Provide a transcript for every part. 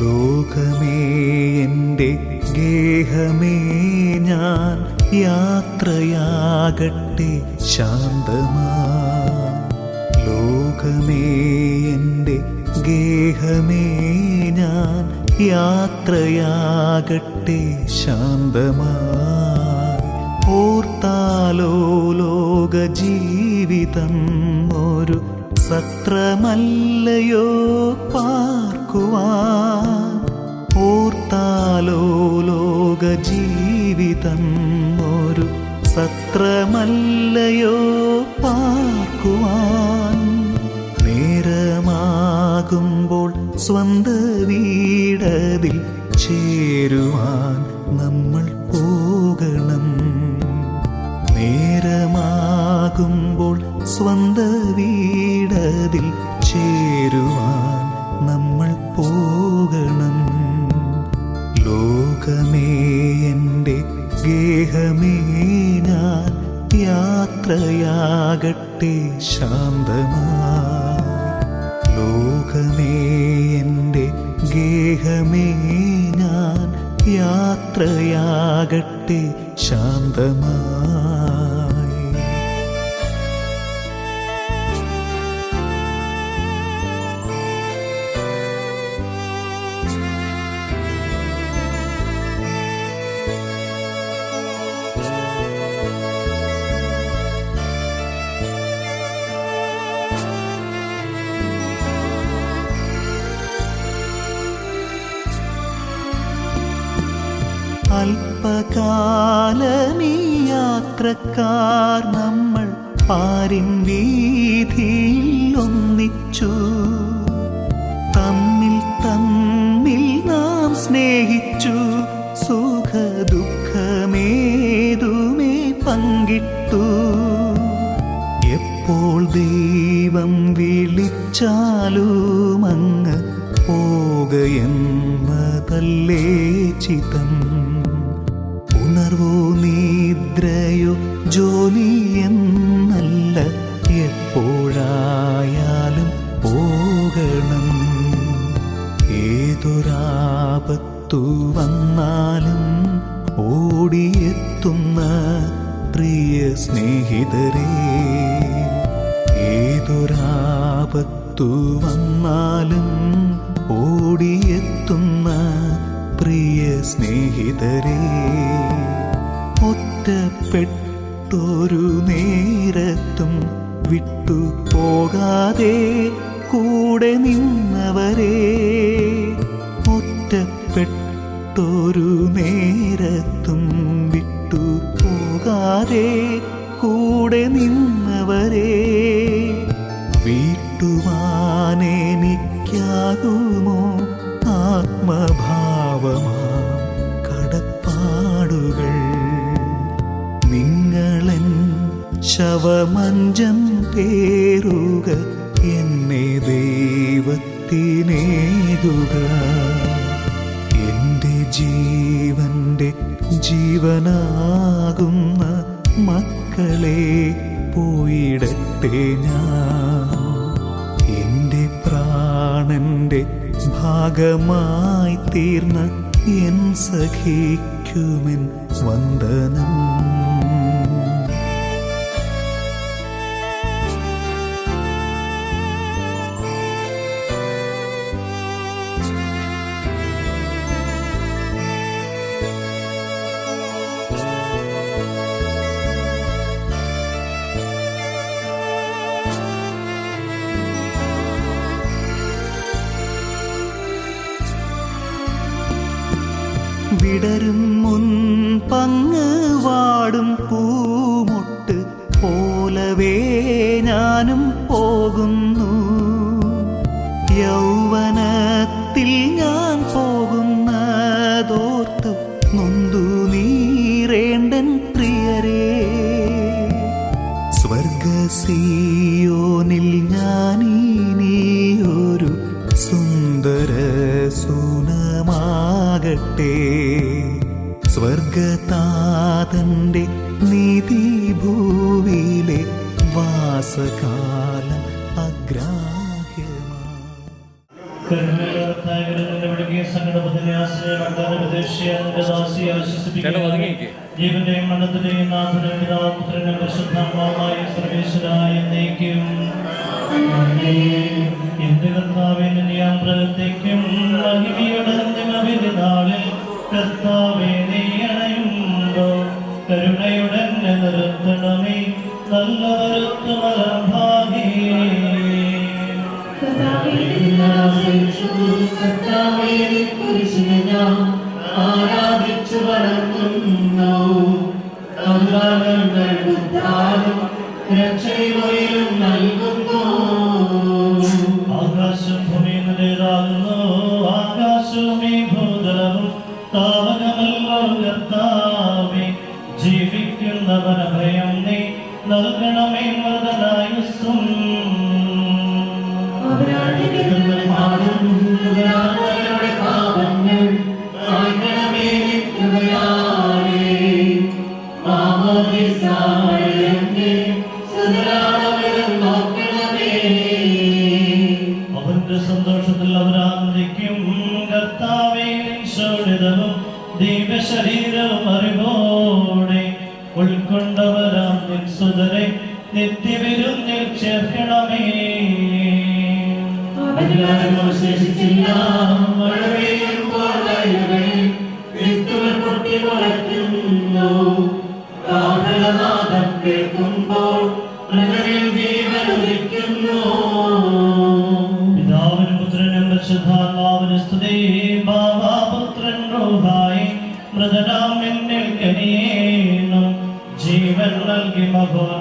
ലോകമേ എന്റെ ഗേഹമേ ഞാൻ യാത്രയാകട്ടെ ശാന്തമാ. യാത്രയാകട്ടെ ശാന്തമായി. ഓർത്താലോ ലോക ജീവിതം ഒരു സത്രമല്ലയോ പാർക്കുവാൻ. ഓർത്താലോ ലോക ജീവിതം ഒരു സത്രമല്ലയോ പാർക്കുവാൻ. സ്വന്ത വീടതിൽ ചേരുവാൻ നമ്മൾ പോകണം. നേരമാകുമ്പോൾ സ്വന്ത വീടതിൽ ചേരുവാൻ നമ്മൾ പോകണം. ലോകമേ എന്റെ ഗേഹമേ ഞാൻ യാത്രയാകട്ടെ ശാന്തമായി ലോകമേ എന്റെ ഗേഹമേ ഞാൻ യാത്രയാകട്ടെ ശാന്തമായി അല്പകാലമീ യാത്രക്കാർ നമ്മൾ പാരിൻ വീതിയിൽ ഒന്നിച്ചു. തമ്മിൽ തമ്മിൽ നാം സ്നേഹിച്ചു. സുഖ ദുഃഖമേതുമേ പങ്കിട്ടു. എപ്പോൾ ദൈവം വിളിച്ചാലും അങ്ങ് പോകയെന്നതല്ലേ ചിതം. ജോലി എന്നല്ല എപ്പോഴായാലും പോകണം. ഏതൊരാപത്തു വന്നാലും ഓടിയെത്തുന്ന പ്രിയ സ്നേഹിതരെ ഏതൊരാപത്തു വന്നാലും ഓടിയെത്തുന്ന പ്രിയ സ്നേഹിതരേ ഒറ്റപ്പെട്ടൊരു നേരത്തും വിട്ടു പോകാതെ കൂടെ നിന്നവരെ ഒറ്റപ്പെട്ടൊരു നേരത്തും വിട്ടു പോകാതെ കൂടെ നിന്നവരെ വീട്ടുവാനെനിക്കാകുമോ ശവമഞ്ചം പേരുക എന്നെ ദൈവത്തിനേകുക. എന്റെ ജീവന്റെ ജീവനാകുന്ന മക്കളെ പോയിടട്ടെ ഞാൻ. എന്റെ പ്രാണന്റെ ഭാഗമായി തീർന്ന എൻ സഖിക്കുമെൻ വന്ദനം. വിടരും മുൻ പങ്ങ് വാടും പൂമൊട്ട് താതന്റെ നീതി ഭൂവിയിലെ വാസകാലം അഗ്രാഹ്യമാണ് ജീവന്റെയും എന്റെ Ramana ശരീരം അറിവോടെ ഉൾക്കൊണ്ടവരാം നിസ്സുതരെ നിത്യവിരുന്നിൽ ചേർക്കണമേ. അവശേഷിച്ചില്ല. മഴ പെയ്യുമ്പോൾ വിത്തുകൾ പൊട്ടി മുളയ്ക്കുന്നു.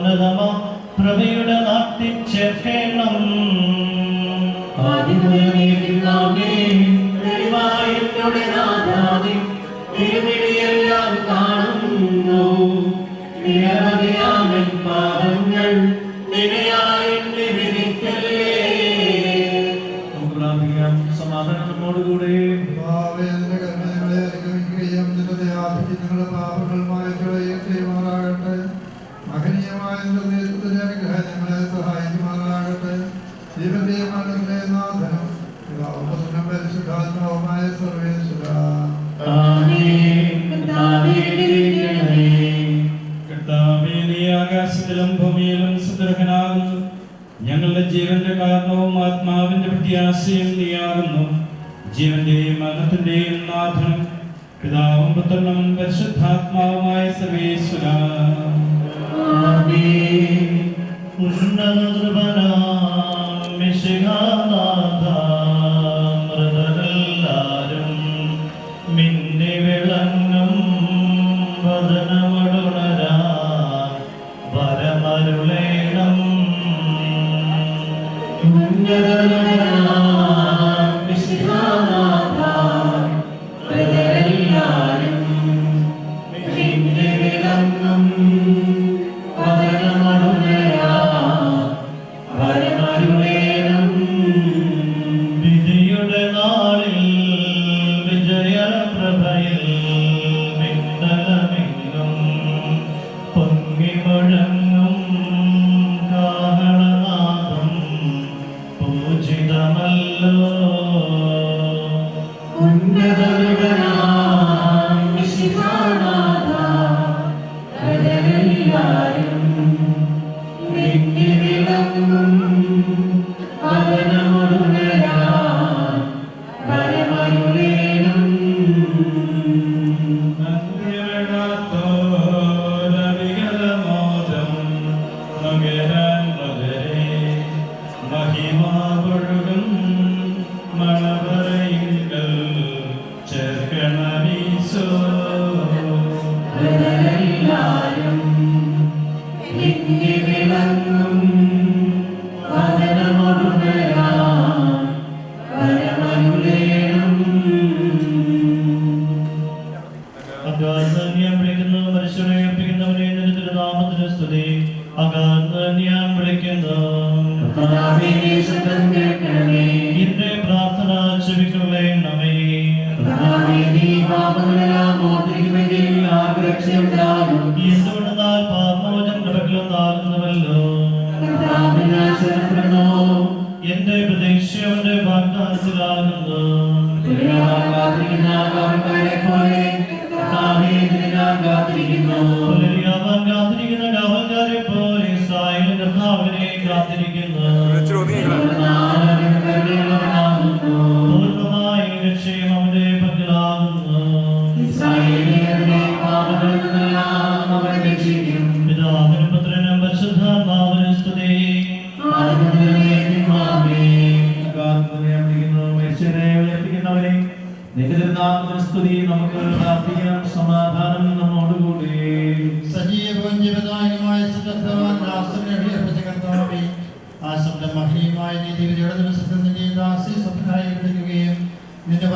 അത്ഭുതമ പ്രഭയുടെ നാട്ടിൽ ചേർക്കണം. എല്ലാം കാണുന്നു. നിരവധിയാമൻ പാപ ലോകത്തിന്റെയും നാഥൻ പിതാവും പുത്രനും പരിശുദ്ധാത്മാവുമായ സർവേശ്വര. ഉന്നത Amen. കാത്തിരിക്കുന്നു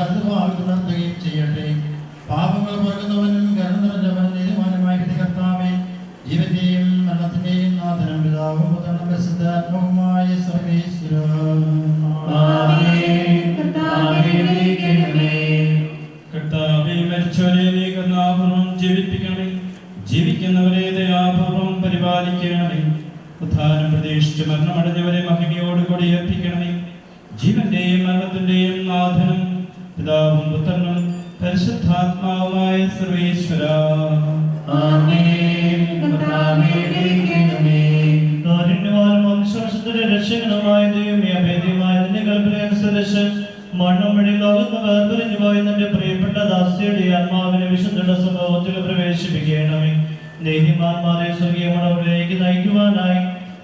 അനുഭാവിതുണർത്തുകയും ചെയ്യട്ടെ. പാപങ്ങൾ പുറക്കുന്നവൻ കരുണ നിറഞ്ഞവൻ നിരുമാനമായ കർത്താവെ ജീവന്റെയും മരണത്തിന്റെയും നാഥനം പിതാവും പുത്രനും സുരേഷ് മണ്ണൊമ്പഴി ലോകത്ത് വേർപിരിഞ്ഞു പോയെന്നെ പ്രിയപ്പെട്ട ദാസിയുടെ ആത്മാവിനെ വിശുദ്ധ സംഭവത്തിൽ പ്രവേശിപ്പിക്കണമേ. ദേഹിമാന്മാരെ സ്വർഗീയമണവിലേക്ക് നയിക്കുവാനായി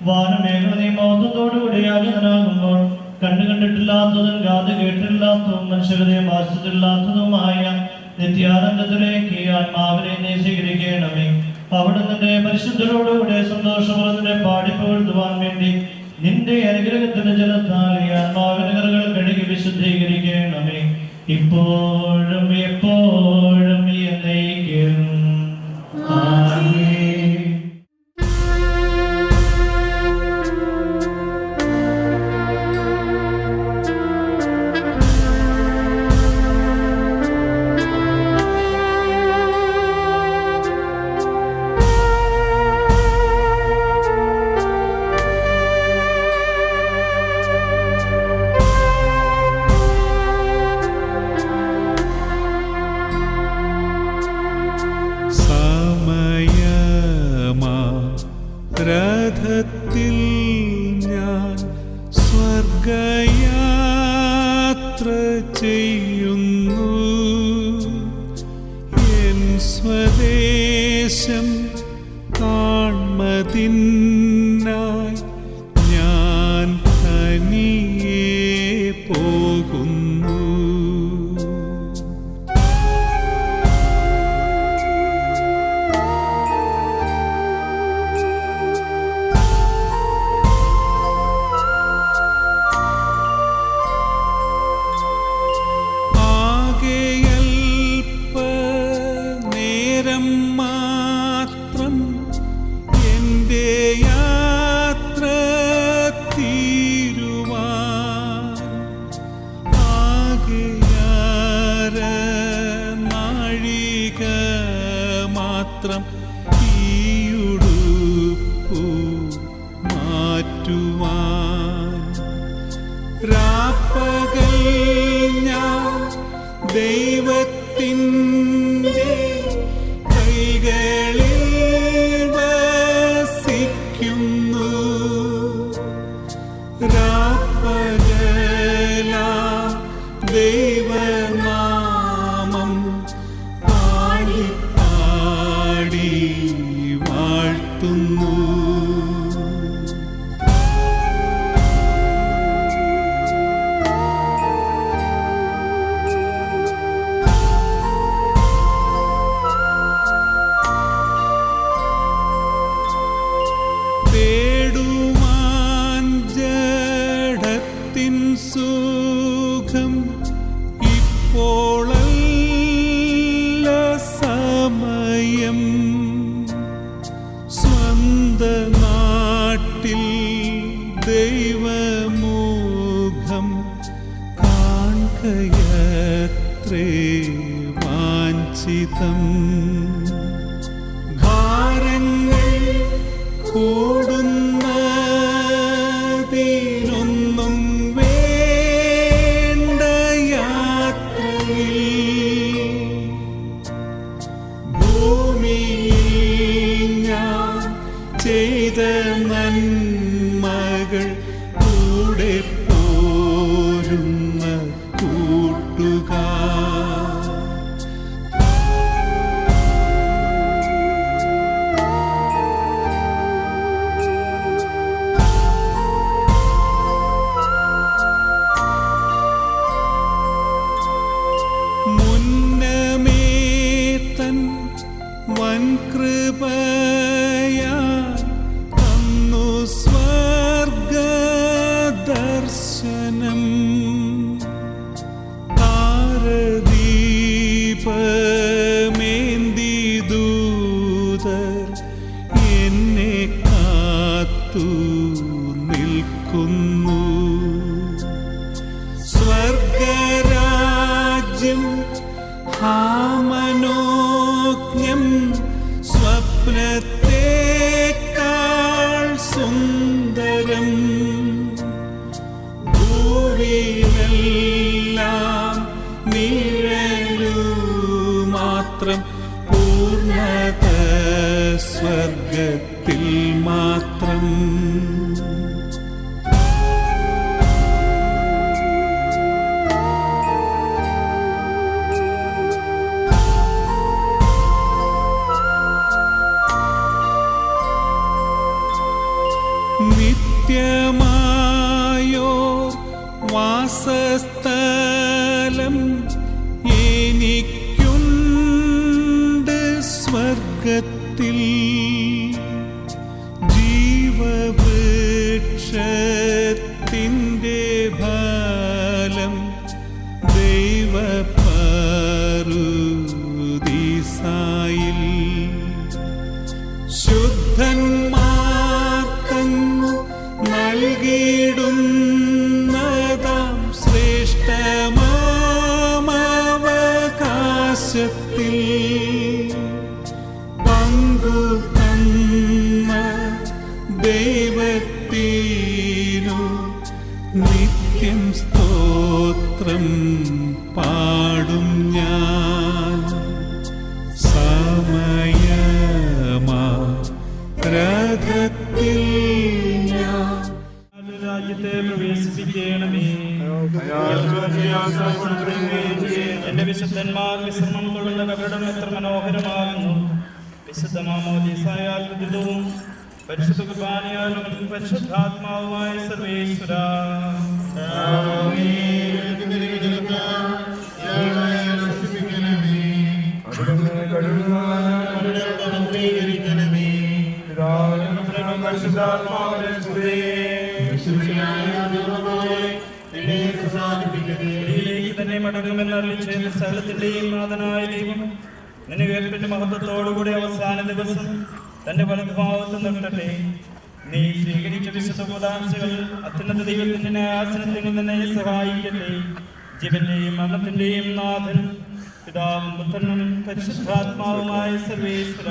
വാനമേഖല നിയമോധത്തോടുകൂടി ആഗതനാകുമ്പോൾ കണ്ടു കണ്ടിട്ടില്ലാത്തതും കാത് കേട്ടില്ലാത്തതും മനുഷ്യരുടെ വാസിച്ചില്ലാത്തതുമായ നിത്യാനന്ദത്തിലേക്ക് ആത്മാവിനെ നീ സ്വീകരിക്കണമേ അവിടുന്ന് പരിശുദ്ധരോടുകൂടെ സന്തോഷപൂർവത്തിന്റെ പാടിപ്പുകഴ്ത്തുവാൻ വേണ്ടി നിന്റെ അനുഗ്രഹത്തിന്റെ ജലത്താൽ ഈ ആത്മാവിനകറുകൾ കഴുകി വിശുദ്ധീകരിക്കണമേ. ഇപ്പോഴും എപ്പോഴും രാപ്പകൽ ഞാൻ ദൈവത്തിൻ കൂടെ പോരുന്ന കൂട്ടുകാർ. കാത്തു നിൽക്കുന്നു. സ്വർഗരാജ്യം ഹാമനോജ്ഞം നിത്യമായോ വാസസ്ഥലം എനിക്കുണ്ട് സ്വർഗത്തിൽ. ഇതിലേക്ക് തന്നെ മടങ്ങുമെന്ന് അറിയിച്ച സ്ഥലത്തിന്റെയും നാഥനായ ദൈവം നിന്നെ ഉയർപ്പിന്റെ മഹത്വത്തോടുകൂടി അവസാന ദിവസം തന്റെ വലതുഭാവത്ത് നിർത്തട്ടെ. നീ സ്വീകരിച്ച വിശുദ്ധ അത്യന്ത അത്യുന്നത ദൈവത്തിന്റെ ആസനത്തിൽ നിന്നെ സഹായിക്കട്ടെ. ജീവന്റെയും മരണത്തിന്റെയും നാഥൻ പിതാവും പുത്രനും പരിശുദ്ധാത്മാവുമായ സർവേശ്വര.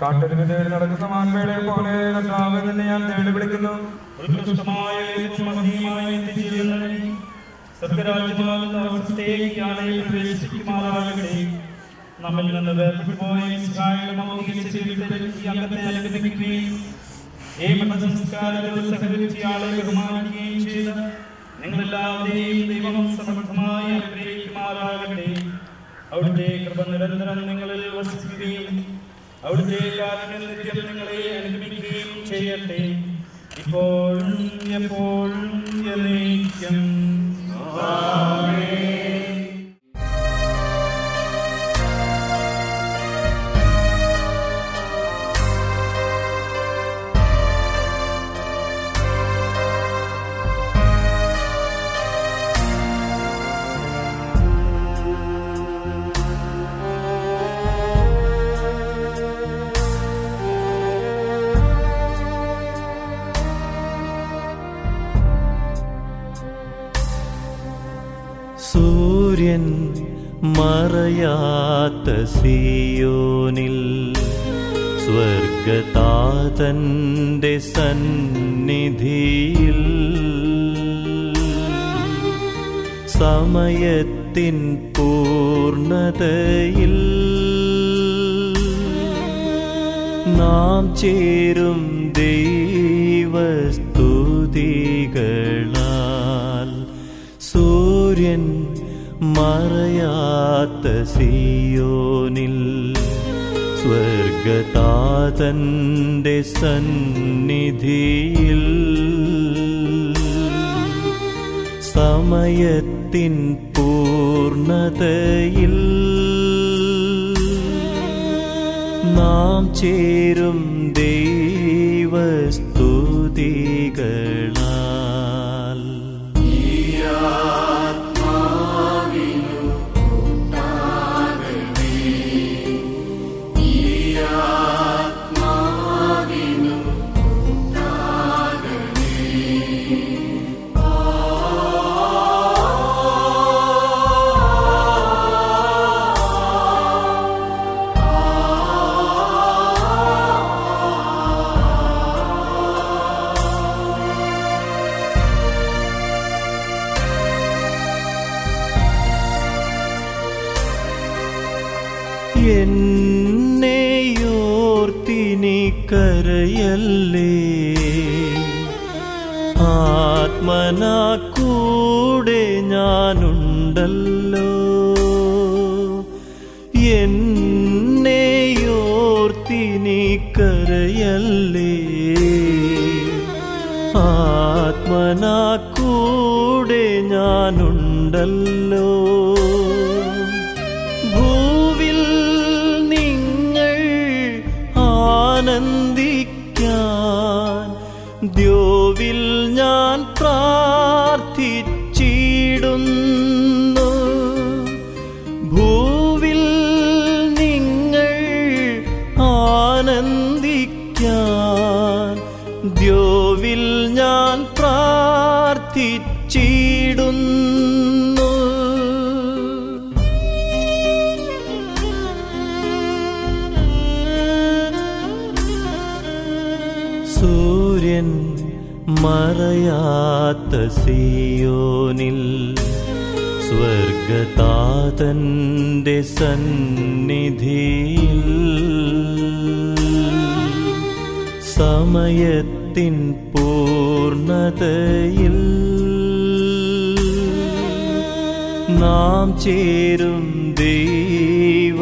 കാട്ടൊരുമിതയിൽ നടക്കുന്ന മാൻപേടെ പോലെ കർത്താവ് തന്നെ ഞാൻ തേടി വിളിക്കുന്നു. നിങ്ങളെല്ലാവരെയും അവിടുത്തെ കൃപ നിരന്തരം നിങ്ങളിൽ വസിക്കുകയും അവിടുത്തെ നിത്യം നിങ്ങളെ അനുഗമിക്കുകയും ചെയ്യട്ടെ. ഇപ്പോഴും എപ്പോഴും എന്നേക്കും. മറയാത്ത സിയോനിൽ സ്വർഗതാതന്റെ സന്നിധിയിൽ സമയത്തിൻ പൂർണതയിൽ നാം ചേരും ദൈവസ്തുതികളാൽ സൂര്യൻ മറയാത്ത സിയോനിൽ സ്വർഗതാതന്റെ സന്നിധിയിൽ സമയത്തിൻ പൂർണതയിൽ നാം ചേരും കൂടെ ഞാനുണ്ടല്ലോ. ഭൂവിൽ നിങ്ങൾ ആനന്ദിക്കാൻ ദ്യോവിൽ ഞാൻ പ്രാർത്ഥിച്ചിടുന്നു മറയാത്ത സിയോനിൽ സ്വർഗതാതന്റെ സന്നിധിയിൽ സമയത്തിൻ പൂർണതയിൽ നാം ചേരും ദൈവസ്തുതികളാൽ